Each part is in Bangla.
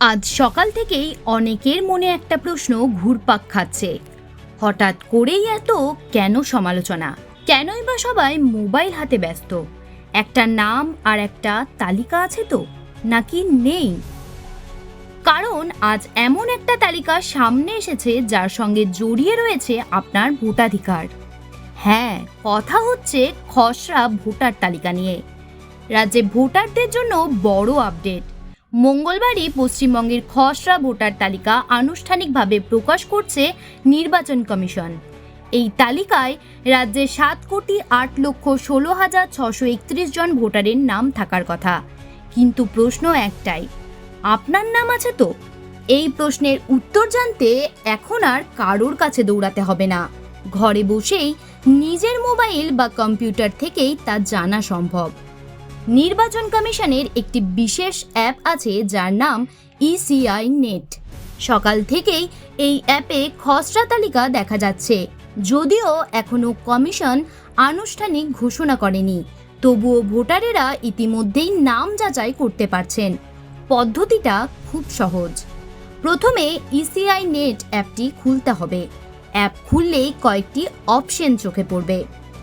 আজ সকাল থেকেই অনেকের মনে একটা প্রশ্ন ঘুরপাক খাচ্ছে। হঠাৎ করেই এত কেন সমালোচনা? কেনই বা সবাই মোবাইল হাতে ব্যস্ত? একটা নাম আর একটা তালিকা আছে তো? নাকি নেই? কারণ আজ এমন একটা তালিকা সামনে এসেছে যার সঙ্গে জড়িয়ে রয়েছে আপনার ভোটাধিকার। হ্যাঁ কথা হচ্ছে খসড়া ভোটার তালিকা নিয়ে। রাজ্যে ভোটারদের জন্য বড় আপডেট। মঙ্গলবারই পশ্চিমবঙ্গের খসড়া ভোটার তালিকা আনুষ্ঠানিকভাবে প্রকাশ করছে নির্বাচন কমিশন। এই তালিকায় রাজ্যে সাত কোটি আট লক্ষ ষোলো হাজার ছশো একত্রিশ জন ভোটারের নাম থাকার কথা। কিন্তু প্রশ্ন একটাই, আপনার নাম আছে তো? এই প্রশ্নের উত্তর জানতে এখন আর কারোর কাছে দৌড়াতে হবে না। ঘরে বসেই নিজের মোবাইল বা কম্পিউটার থেকেই তা জানা সম্ভব। নির্বাচন কমিশনের একটি বিশেষ অ্যাপ আছে যার নাম ইসিআই নেট সকাল থেকেই এই অ্যাপে খসড়া তালিকা দেখা যাচ্ছে। যদিও এখনও কমিশন আনুষ্ঠানিক ঘোষণা করেনি, তবুও ভোটারেরা ইতিমধ্যেই নাম যাচাই করতে পারছেন। পদ্ধতিটা খুব সহজ। প্রথমে ইসিআই নেট অ্যাপটি খুলতে হবে। অ্যাপ খুললেই কয়েকটি অপশন চোখে পড়বে।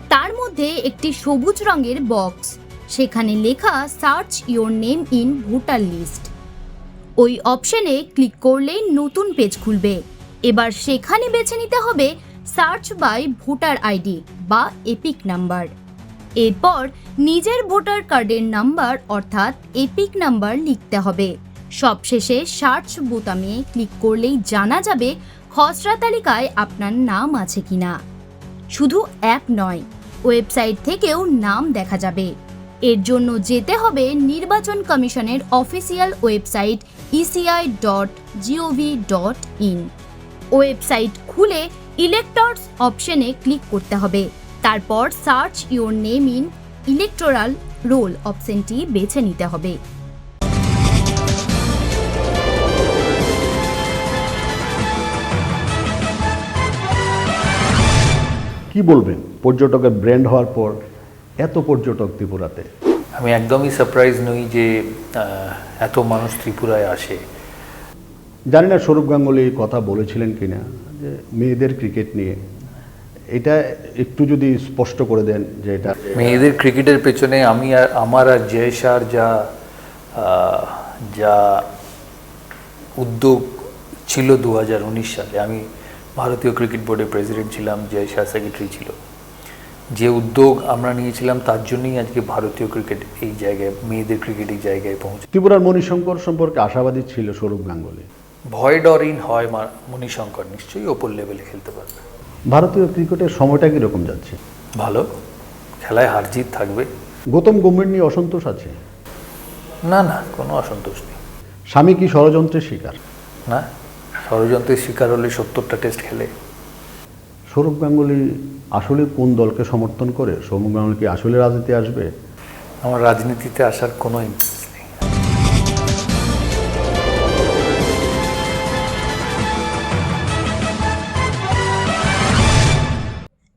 তার মধ্যে একটি সবুজ রঙের বক্স সেখানে লেখা search your name in voter list. ওই অপশনে ক্লিক করলেই নতুন পেজ খুলবে। এবার সেখানে বেছে নিতে হবে সার্চ বাই ভোটার আইডি বা এপিক নাম্বার। এরপর নিজের ভোটার কার্ডের নাম্বার, অর্থাৎ এপিক নাম্বার লিখতে হবে। সবশেষে সার্চ বোতামে ক্লিক করলেই জানা যাবে খসড়া তালিকায় আপনার নাম আছে কিনা। শুধু অ্যাপ নয়, ওয়েবসাইট থেকেও নাম দেখা যাবে। এর জন্য যেতে হবে নির্বাচন কমিশনের official website ECI dot GOV dot in website খুলে ইলেক্টরস অপশনে ক্লিক করতে হবে। তারপর search your name in electoral roll অপশনটি বেছে নিতে হবে। কি বলবেন? পর্যটকের ব্র্যান্ড হওয়ার পর এত পর্যটক ত্রিপুরাতে? আমি একদমই সারপ্রাইজ নই যে এত মানুষ ত্রিপুরায় আসে। জানি না স্বরূপ গাঙ্গুলি কথা বলেছিলেন কিনা যে মেয়েদের ক্রিকেট নিয়ে। এটা একটু যদি স্পষ্ট করে দেন যে এটা মেয়েদের ক্রিকেটের পেছনে আমি আর আমার আর জয় শাহর যা আহ, যা উদ্যোগ ছিল দু হাজার উনিশ সালে আমি ভারতীয় ক্রিকেট বোর্ডের প্রেসিডেন্ট ছিলাম জয় শাহ সেক্রেটারি ছিল। যে উদ্যোগ আমরা নিয়েছিলাম তার জন্যই আজকে ভারতীয় ক্রিকেট এই জায়গায় মেয়েদের ক্রিকেট এই জায়গায় পৌঁছে ত্রিপুরার মণিশঙ্কর সম্পর্কে আশাবাদী ছিল স্বরূপ গাঙ্গুলি। ভয় ডরিন হয় মা- মণিশঙ্কর নিশ্চয়ই ওপর লেভেলে খেলতে পারবে। ভারতীয় ক্রিকেটের সময়টা কীরকম যাচ্ছে? ভালো। খেলায় হার জিত থাকবে। গৌতম গম্ভীর নিয়ে অসন্তোষ আছে? না না কোনো অসন্তোষ নেই। স্বামী কি ষড়যন্ত্রের শিকার? না ষড়যন্ত্রের শিকার হলে সত্তরটা টেস্ট খেলে। স্বরূপ গাঙ্গুলি আসলে কোন দলকে সমর্থন করে? সৌরভ গাঙ্গুলি কি আসলে রাজনীতি আসবে? আমার রাজনীতিতে আসার কোনো ইন্টারেস্ট নেই।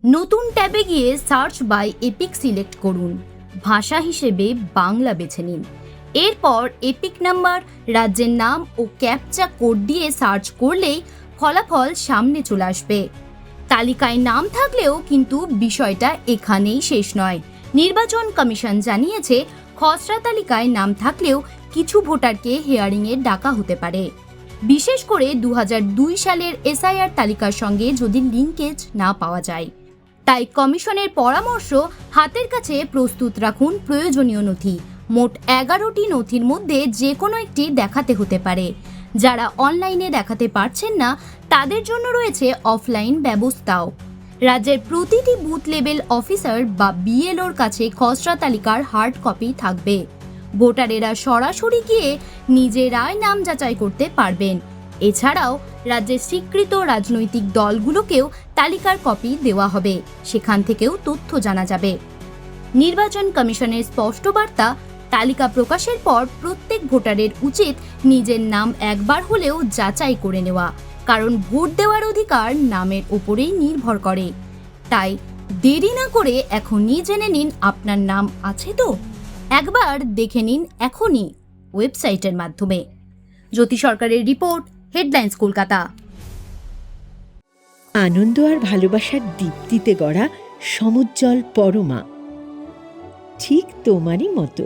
নতুন ট্যাবে গিয়ে সার্চ বাই এপিক সিলেক্ট করুন। ভাষা হিসেবে বাংলা বেছে নিন। এরপর এপিক নাম্বার রাজ্যের নাম ও ক্যাপচা কোড দিয়ে সার্চ করলেই ফলাফল সামনে চলে আসবে। তালিকায় নাম থাকলেও কিন্তু বিষয়টা এখানেই শেষ নয়। নির্বাচন কমিশন জানিয়েছে, খসড়া তালিকায় নাম থাকলেও কিছু ভোটারকে হেয়ারিংয়ে ডাকা হতে পারে। বিশেষ করে দু হাজার দুই সালের এসআইআর তালিকার সঙ্গে যদি লিঙ্কেজ না পাওয়া যায়। তাই কমিশনের পরামর্শ, হাতের কাছে প্রস্তুত রাখুন প্রয়োজনীয় নথি। মোট এগারোটি নথির মধ্যে যে কোনো একটি দেখাতে হতে পারে। যারা অনলাইনে দেখাতে পারছেন না, তাদের জন্য রয়েছে অফলাইন ব্যবস্থাও। রাজ্যের প্রতিটি বুথ লেভেল অফিসার বা বিএলওর কাছে খসড়া তালিকার হার্ড কপি থাকবে। ভোটারেরা সরাসরি গিয়ে নিজেরাই নাম যাচাই করতে পারবেন। এছাড়াও রাজ্যের স্বীকৃত রাজনৈতিক দলগুলোকেও তালিকার কপি দেওয়া হবে। সেখান থেকেও তথ্য জানা যাবে। নির্বাচন কমিশনের স্পষ্ট বার্তা তালিকা প্রকাশের পর প্রত্যেক ভোটারের উচিত নিজের নাম একবার হলেও যাচাই করে নেওয়া, কারণ ভোট দেওয়ার অধিকার নামের ওপরেই নির্ভর করে। তাই দেরি না করে এখনই জেনে নিন আপনার নাম আছে তো? একবার দেখে নিন এখনই ওয়েবসাইটের মাধ্যমে। জ্যোতি সরকারের রিপোর্ট, হেডলাইন্স কলকাতা। আনন্দ আর ভালোবাসার দীপ্তিতে গড়া সমুজ্জ্বল পরমা। ঠিক তোমারই মতো।